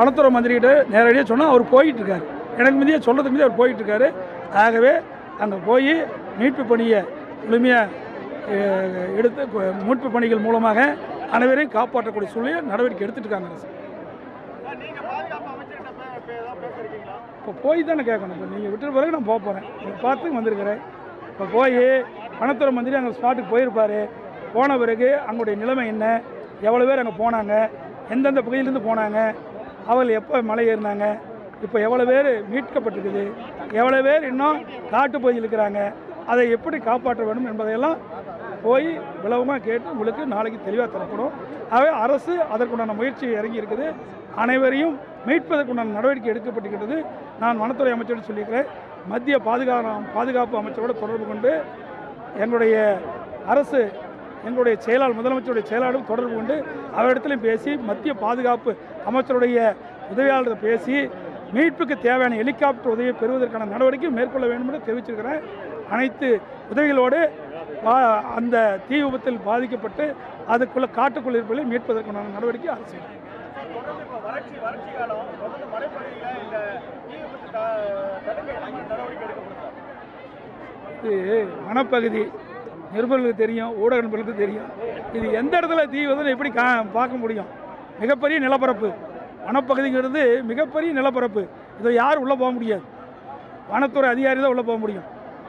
வனத்துறை மந்திரிகிட்ட நேரடியாக சொன்னால் அவர் போயிட்டு இருக்காரு எனக்கு மீதியே சொல்கிறதுக்கு முந்தைய அவர் போயிட்டு இருக்காரு ஆகவே அங்கே போய் மீட்பு பணியை முழுமையாக எடுத்து மீட்பு பணிகள் மூலமாக அனைவரையும் காப்பாற்றக்கூடிய சூழ்நிலை நடவடிக்கை எடுத்துட்டு இருக்காங்க அரசு. இப்போ போய் தானே கேட்கணும். இப்போ நீங்கள் விட்டுற பிறகு நான் போக போகிறேன் பார்த்து வந்திருக்கிறேன். இப்போ போய் வனத்துறை மந்திரி அங்கே ஸ்பாட்டுக்கு போயிருப்பார். போன பிறகு அங்களுடைய நிலைமை என்ன? எவ்வளோ பேர் அங்கே போனாங்க? எந்தெந்த பகுதியிலேருந்து போனாங்க? அவர்கள் எப்போ மலை ஏறினாங்க? இப்போ எவ்வளோ பேர் மீட்கப்பட்டிருக்குது? எவ்வளோ பேர் இன்னும் காட்டுப்பகுதியில் இருக்கிறாங்க? அதை எப்படி காப்பாற்ற வேண்டும் என்பதையெல்லாம் போய் விளவமாக கேட்டு உங்களுக்கு நாளைக்கு தெளிவாக தரப்படும். ஆகவே அரசு அதற்குண்டான முயற்சி இறங்கி இருக்குது. அனைவரையும் மீட்பதற்குண்டான நடவடிக்கை எடுக்கப்பட்டிருக்கிறது. நான் வனத்துறை அமைச்சரோடு சொல்லியிருக்கிறேன். மத்திய பாதுகா பாதுகாப்பு அமைச்சரோடு தொடர்பு கொண்டு எங்களுடைய அரசு எங்களுடைய செயலாளர் முதலமைச்சருடைய செயலாளரும் தொடர்பு கொண்டு அவரிடத்திலும் பேசி மத்திய பாதுகாப்பு அமைச்சருடைய உதவியாளர் பேசி மீட்புக்கு தேவையான ஹெலிகாப்டர் உதவியை பெறுவதற்கான நடவடிக்கை மேற்கொள்ள வேண்டும் என்று தெரிவிச்சிருக்கிறேன். அனைத்து உதவிகளோடு பா- அந்த தீ விபத்தில் பாதிக்கப்பட்டு அதுக்குள்ள காட்டுக்குள் இருப்பதை மீட்பதற்கான நடவடிக்கை அரசு இது வனப்பகுதி நிருபர்களுக்கு தெரியும் ஊடக நண்பர்களுக்கு தெரியும். இது எந்த இடத்துல தீ வந்து எப்படி கா பார்க்க முடியும்? மிகப்பெரிய நிலப்பரப்பு. வனப்பகுதிங்கிறது மிகப்பெரிய நிலப்பரப்பு. இதை யார் உள்ளே போக முடியாது. வனத்துறை அதிகாரி தான் உள்ளே போக முடியும்.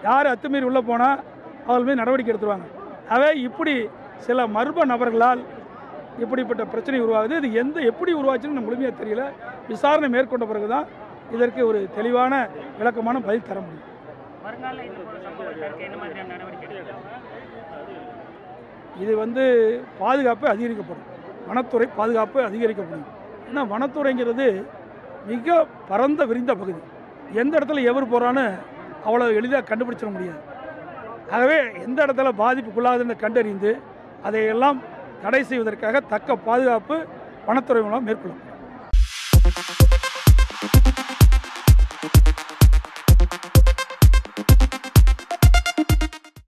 யார் அத்துமீறி உள்ளே போனால் அவர்கள் மீது நடவடிக்கை எடுத்துருவாங்க. ஆகவே இப்படி சில மர்ம நபர்களால் இப்படிப்பட்ட பிரச்சனை உருவாகுது. இது எந்த எப்படி உருவாச்சுன்னு நம்ம முழுமையாக தெரியல. விசாரணை மேற்கொண்ட பிறகு தான் இதற்கு ஒரு தெளிவான விளக்கமான பதில் தர முடியும். வருங்கால இது சம்பவம் தடுக்க என்ன மாதிரியான நடவடிக்கை இது வந்து பாதுகாப்பு அதிகரிக்கப்படும். வனத்துறை பாதுகாப்பு அதிகரிக்கப்படும். ஏன்னா வனத்துறைங்கிறது மிக பரந்த விரிந்த பகுதி. எந்த இடத்துல எவர் போகிறான்னு அவ்வளோ எளிதாக கண்டுபிடிச்சிட முடியாது. ஆகவே எந்த இடத்துல பாதிப்புக்குள்ளாதுன்னு கண்டறிந்து அதையெல்லாம் தடை செய்வதற்காக தக்க பாதுகாப்பு வனத்துறை மூலம் மேற்கொள்ளும்